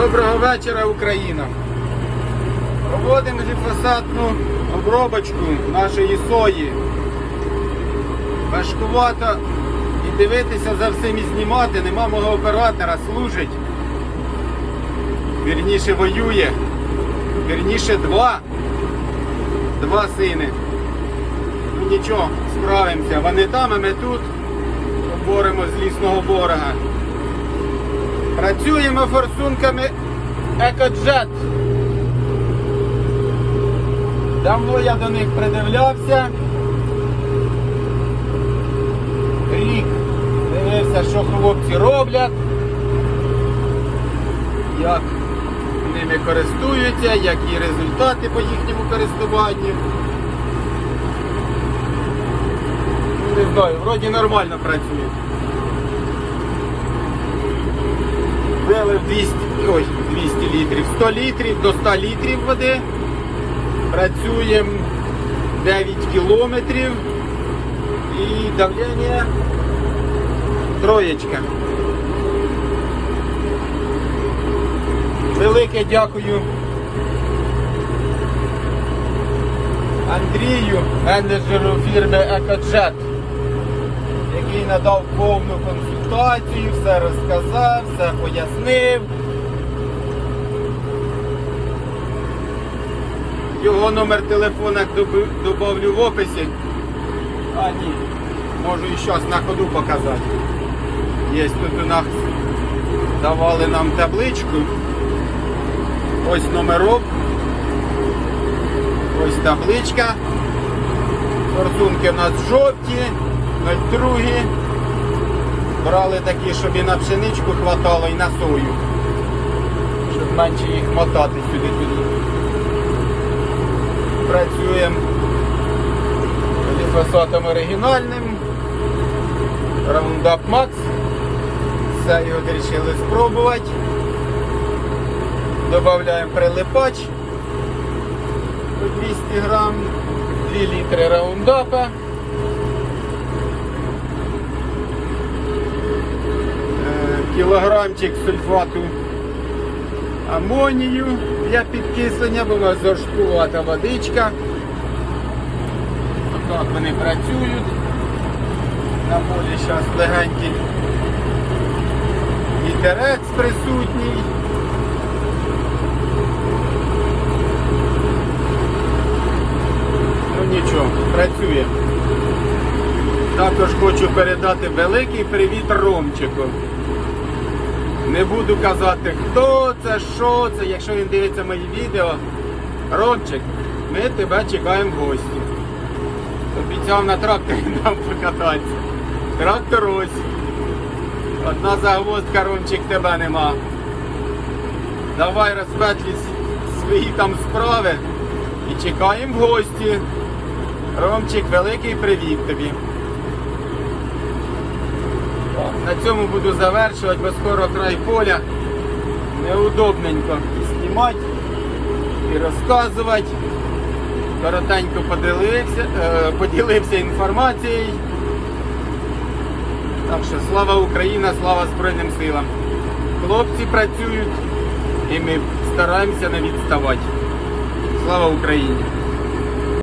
Доброго вечора, Україна! Проводимо гліфосатну обробочку нашої сої. Важкувато і дивитися за всім і знімати. Нема мого оператора, служить. Вірніше воює. Вірніше два. Два сини. Ну нічого, справимося. Вони там, а ми тут боремо з лісного ворога. Працюємо форсунками Екоджет. Давно я до них придивлявся. Рік дивився, що хлопці роблять, як ними користуються, які результати по їхньому користуванню. Ну, Не знаю, вроді нормально працює. Вели 200, ой, 200 літрів, 100 літрів до 100 літрів води. Працюємо 9 кілометрів і давлення троєчка. Велике дякую Андрію, менеджеру фірми Екоджет, який надав повну консультацію, все розказав, все пояснив. Його номер телефона добавлю в описі. А ні, можу і зараз на ходу показати. Є тут у нас давали нам табличку. Ось номерок. Ось табличка. Форсунки у нас жовті, 02. Брали такі, щоб і на пшеничку хватало, і на сою. Щоб менше їх мотати сюди-туди. Працюємо гліфосатом оригінальним. Roundup Max. Все його вирішили спробувати. Добавляємо прилипач по 200 грам, 2 літри раундапа. Кілограмчик сульфату амонію для підкислення, нас зашкувата водичка. Отак вони працюють. На полі зараз легенький вітерець присутній. Ну нічого, працює. Також хочу передати великий привіт Ромчику. Не буду казати, хто це, що це, якщо він дивиться мої відео. Ромчик, ми тебе чекаємо в гості. Обіцяв на тракторі нам покататися. Трактор ось. Одна загвоздка, Ромчик, тебе нема. Давай розпетлі свої там справи і чекаємо в гості. Ромчик, великий привіт тобі. На цьому буду завершувати, бо скоро край поля. Неудобненько і знімати, і розказувати. Коротенько поділився, е, поділився інформацією. Так що слава Україна, слава Збройним силам. Хлопці працюють і ми стараємося не відставати. Слава Україні!